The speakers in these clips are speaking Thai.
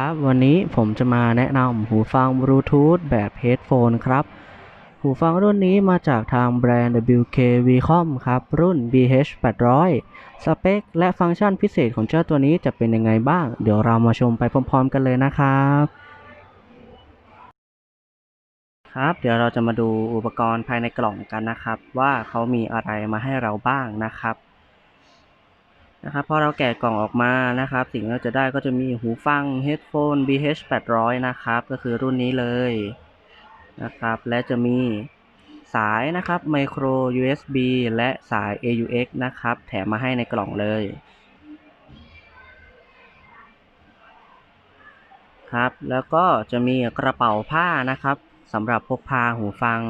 ครับวันนี้ผมจะมาแนะนำหูฟังบลูทูธแบบ Headphone ครับ หูฟังรุ่นนี้มาจากทางแบรนด์ WK Vcom ครับ รุ่น BH800 สเปค และฟังก์ชันพิเศษของเจ้าตัวนี้จะเป็นยังไงบ้าง เดี๋ยวเรามาชมไปพร้อมๆกันเลยนะครับ ครับ เดี๋ยวเราจะมาดูอุปกรณ์ภายในกล่องกันนะครับ ว่าเขามีอะไรมาให้เราบ้างนะครับ นะครับพอเราแกะกล่องออกมานะครับ สิ่งที่เราจะได้ก็จะมีหูฟัง Headphone BH800 นะครับ ก็คือรุ่นนี้เลยนะครับ และจะมีสายนะครับ Micro USB และสาย AUX นะครับ แถมมาให้ในกล่องเลยครับ แล้วก็จะมีกระเป๋าผ้านะครับสำหรับพกพาหูฟัง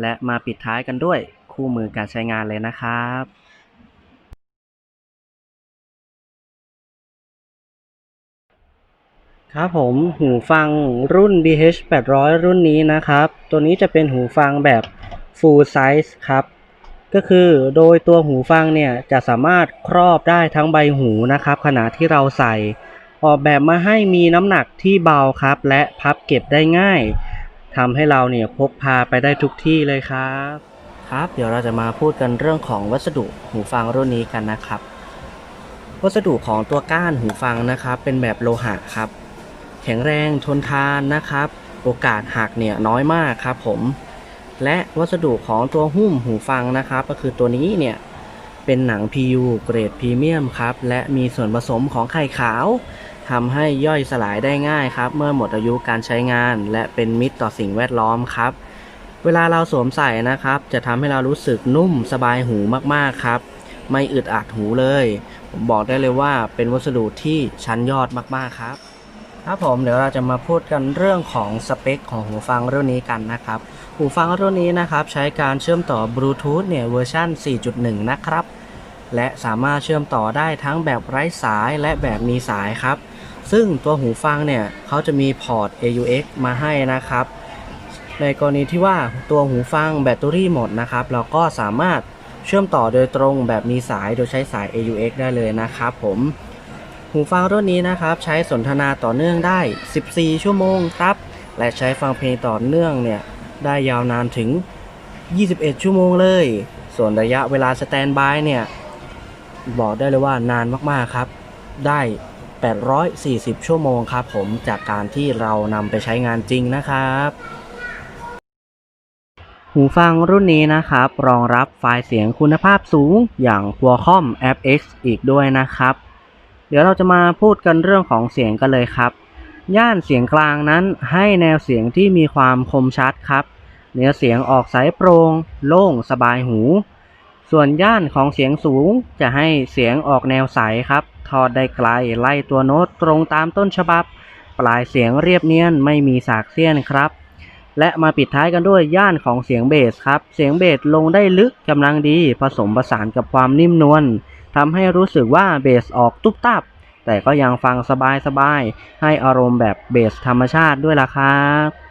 และมาปิดท้ายกันด้วยคู่มือการใช้งานเลยนะครับครับผมหูฟังรุ่น BH800 รุ่นนี้นะครับ ตัวนี้จะเป็นหูฟังแบบ full size ครับ ก็คือโดยตัวหูฟังเนี่ยจะสามารถครอบได้ทั้งใบหูนะครับ ขณะที่เราใส่ ออกแบบมาให้มีน้ำหนักที่เบาครับ และพับเก็บได้ง่าย ทำให้เราเนี่ยพกพาไปได้ทุกที่เลยครับ ครับ เดี๋ยวเราจะมาพูดกันเรื่องของวัสดุหูฟังรุ่นนี้กันนะครับ วัสดุของตัวก้านหูฟังนะครับ เป็นแบบโลหะครับ แข็งแรงทนทานนะครับ โอกาสหักเนี่ยน้อยมากครับผม และวัสดุของตัวหุ้มหูฟังนะครับ ก็คือตัวนี้เนี่ยเป็นหนัง PU เกรดพรีเมียมครับ และมีส่วนผสมของไข่ขาว ทำให้ย่อยสลายได้ง่ายครับ เมื่อหมดอายุการใช้งาน และเป็นมิตรต่อสิ่งแวดล้อมครับ เวลาเราสวมใส่นะครับ จะทำให้เรารู้สึกนุ่มสบายหูมากๆครับ ไม่อึดอัดหูเลย ผมบอกได้เลยว่าเป็นวัสดุที่ชั้นยอดมากๆครับครับผมเดี๋ยวเราจะมาพูดกันเรื่องของสเปคของหูฟังรุ่นนี้กันนะครับ หูฟังรุ่นนี้นะครับใช้การเชื่อมต่อบลูทูธเนี่ยเวอร์ชัน4.1 นะครับ และสามารถเชื่อมต่อได้ทั้งแบบไร้สายและแบบมีสายครับ ซึ่งตัวหูฟังเนี่ยเขาจะมีพอร์ต AUX มาให้นะครับ ในกรณีที่ว่าตัวหูฟังแบตเตอรี่หมดนะครับ เราก็สามารถเชื่อมต่อโดยตรงแบบมีสายโดยใช้สาย AUX ได้เลยนะครับผมหูฟังรุ่นนี้นะครับ ใช้สนทนาต่อเนื่องได้ 14 ชั่วโมงครับ และใช้ฟังเพลงต่อเนื่องเนี่ยได้ยาวนานถึง 21 ชั่วโมงเลย ส่วนระยะเวลาสแตนบายเนี่ย บอกได้เลยว่านานมากๆครับ ได้ 840 ชั่วโมงครับผมจากการที่เรานำไปใช้งานจริงนะครับหูฟังรุ่นนี้นะครับ รองรับไฟล์เสียงคุณภาพสูงอย่าง Qualcomm FX อีกด้วยนะครับ เดี๋ยวเราจะมาพูดกันเรื่องของเสียงกันเลยครับ ย่านเสียงกลางนั้นให้แนวเสียงที่มีความคมชัดครับ เนื้อเสียงออกใสโปร่งโล่งสบายหู ส่วนย่านของเสียงสูงจะให้เสียงออกแนวใสครับ ทอดได้ไกลไล่ตัวโน้ตตรงตามต้นฉบับ ปลายเสียงเรียบเนียนไม่มีสากเสี้ยนครับ และมาปิดท้ายกันด้วยย่านของเสียงเบสครับ เสียงเบสลงได้ลึกกำลังดี ผสมผสานกับความนิ่มนวลทำให้รู้สึกว่าเบสออกตุ๊บตับ แต่ก็ยังฟังสบายๆ ให้อารมณ์แบบเบสธรรมชาติด้วยล่ะครับ